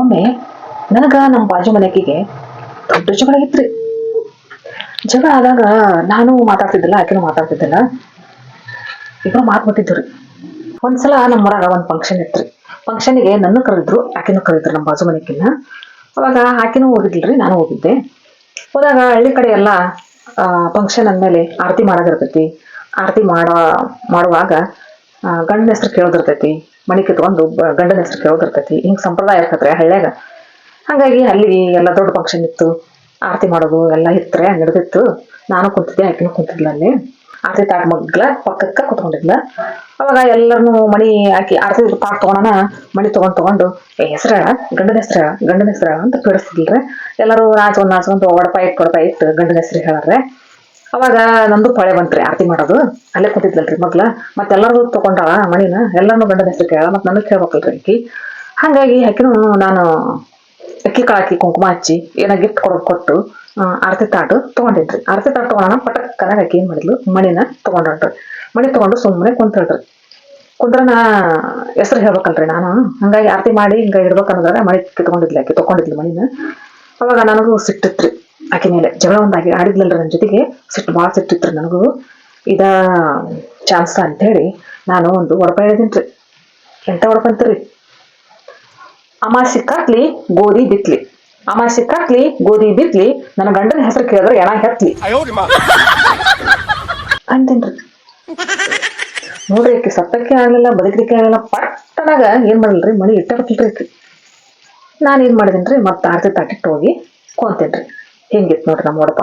ಒಮ್ಮೆ ನನಗ ನಮ್ಮ ಬಾಜು ಮನೆಗೆ ದೊಡ್ಡ ಜಗಳ ಇತ್ರಿ. ಜಗಳ ಆದಾಗ ನಾನು ಮಾತಾಡ್ತಿದ್ದಿಲ್ಲ, ಆಕೆನೂ ಮಾತಾಡ್ತಿದ್ದಿಲ್ಲ. ಇಬ್ರು ಮಾತು ಬಿಟ್ಟಿದ್ರು ರೀ ಒಂದ್ಸಲ ನಮ್ಮ ಊರಾಗ ಒಂದು ಫಂಕ್ಷನ್ ಇತ್ರಿ. ಫಂಕ್ಷನ್ಗೆ ನನ್ನ ಕರೆದ್ರು, ಆಕೆನೂ ಕರೆದ್ರು ನಮ್ಮ ಬಾಜು ಮನೆಕಿನ್ನ. ಅವಾಗ ಆಕೆನೂ ಹೋಗಿದ್ದಿಲ್ರಿ, ನಾನು ಹೋಗಿದ್ದೆ. ಹೋದಾಗ ಹಳ್ಳಿ ಕಡೆ ಎಲ್ಲ ಫಂಕ್ಷನ್ ಅಂದಮೇಲೆ ಆರತಿ ಮಾಡೋದಿರ್ತೈತಿ. ಆರತಿ ಮಾಡೋ ಮಾಡುವಾಗ ಗಂಡನ ಹೆಸರು ಕೇಳೋದಿರ್ತೈತಿ. ಮಣಿ ಕಿತ್ಕೊಂಡು ಗಂಡನ ಹೆಸರು ಕೇಳೋದಿರ್ತೈತಿ ಹಿಂಗೆ ಸಂಪ್ರದಾಯ ಇರ್ತೈತ್ರಿ ಹಳ್ಳ್ಯಾಗ. ಹಾಗಾಗಿ ಅಲ್ಲಿ ಎಲ್ಲ ದೊಡ್ಡ ಫಂಕ್ಷನ್ ಇತ್ತು. ಆರತಿ ಮಾಡೋದು ಎಲ್ಲ ಇತ್ತರೆ, ನಡೆದಿತ್ತು. ನಾನು ಕುಂತಿದ್ದೆ, ಆಕಿನೂ ಕುಂತಿದ್ಲ ಅಲ್ಲಿ. ಆರತಿ ತಾಟ್ ಮಗ್ಲ, ಪಕ್ಕಕ್ಕ ಕುತ್ಕೊಂಡಿದ್ಲ. ಅವಾಗ ಎಲ್ಲರನ್ನು ಮಣಿ ಹಾಕಿ ಆರತಿ ತಾಟ್ ತಗೊಳನ ಮಣಿ ತಗೊಂಡ್ ತಗೊಂಡು, ಏ, ಹೆಸ್ರ, ಗಂಡನ ಹೆಸ್ರ ಗಂಡನ ಹೆಸ್ರ ಅಂತ ಕೇಳಿಸ್ತಿಲ್ರಿ ಎಲ್ಲರೂ ನಾಚ್ಕೊಂಡ್ ನಾಚ್ಕೊಂಡು ಒಡಪ ಇಟ್ಟು ಒಡಪ ಇಟ್ಟು ಗಂಡನ ಹೆಸರು ಹೇಳಾರೆ ಅವಾಗ ನಂದು ಪಳೆ ಬಂತ್ರಿ, ಆರತಿ ಮಾಡೋದು. ಅಲ್ಲೇ ಕೂತಿದ್ಲಲ್ರಿ ಮಗ್ಲ ಮತ್ತೆಲ್ಲರೂ ತಗೊಂಡಾಳ ಮಣಿನ. ಎಲ್ಲಾನು ಗಂಡನ ಹೆಸರು ಕೇಳ, ಮತ್ತೆ ನನಗೆ ಕೇಳ್ಬೇಕಲ್ರಿ ಅಕ್ಕಿ ಹಾಗಾಗಿ ಆಕಿನೂ ನಾನು ಅಕ್ಕಿ ಕಾಳಾಕಿ ಕುಂಕುಮ ಹಚ್ಚಿ ಏನೋ ಗಿಫ್ಟ್ ಕೊಡೋದು ಕೊಟ್ಟು ಆರತಿ ತಾಟು ತಗೊಂಡಿದ್ರಿ. ಆರತಿ ತಾಟು ಪಟ ಪಟಕ್ಕನಾಗ ಆಕಿ ಏನ್ ಮಾಡಿದ್ಲು? ಮಣಿನ ತಗೊಂಡ್ರಿ ಮಣಿ ತಗೊಂಡು ಸುಮ್ಮನೆ ಕುಂತಳ್ರಿ ಕುಂದ್ರ ನಾ ಹೆಸರು ಹೇಳ್ಬೇಕಲ್ರಿ ನಾನು. ಹಂಗಾಗಿ ಆರತಿ ಮಾಡಿ ಹಿಂಗ ಇಡ್ಬೇಕನ್ನೋದ್ರಾಗ ಮಣಿ ಕಿತ್ಕೊಂಡಿದ್ಲಿ ಆಕಿ, ತಗೊಂಡಿದ್ಲು ಮಣಿನ. ಅವಾಗ ನನಗೂ ಸಿಟ್ಟಿತ್ರಿ. ಆಕೆ ಮೇಲೆ ಜಗಳ ಒಂದಾಗಿ ಆಡಿದ್ಲಲ್ರಿ ನನ್ನ ಜೊತೆಗೆ. ಸಿಟ್ಟು ಭಾಳ ಸಿಟ್ಟಿತ್ತು ನನಗೂ. ಇದ ಚಾನ್ಸ್ ಅಂತೇಳಿ ನಾನು ಒಂದು ಒಡಪ ಹೇಳಿದೀನಿ ರೀ ಎಂತ ಒಡಪಂತೀರಿ ಅಮಾಸಿ ಕಾಕ್ಲಿ ಗೋಧಿ ಬಿತ್ಲಿ. ಅಮಾಸಿ ಕಾಕ್ಲಿ ಗೋಧಿ ಬಿತ್ಲಿ. ನನ್ನ ಗಂಡನ ಹೆಸರು ಕೇಳಿದ್ರೆ ಎಣ ಹೆತ್ಲಿ. ಅಂತೇನ್ರಿ? ನೋಡ್ರಿ ಆಕೆ ಸತ್ತಕ್ಕೆ ಆಗಲಿಲ್ಲ, ಬದುಕಲಿಕ್ಕೆ ಆಗಲಿಲ್ಲ. ಪಟ್ಟನಾಗ ಏನ್ ಮಾಡಲ್ರಿ? ಮಳಿ ಇಟ್ಟ ಬರ್ತಿಲ್ರಿ ನಾನು ಏನ್ ಮಾಡಿದೇನ್ರಿ? ಮತ್ತೆ ಆರತಿ ತಾಟಿಟ್ಟು ಹೋಗಿ ಕೊಂತೇನ್ರಿ. ಹಿಂಗಿತ್ತು ನೋಡ್ರಿ ನಮ್ಮ ನೋಡಪ್ಪ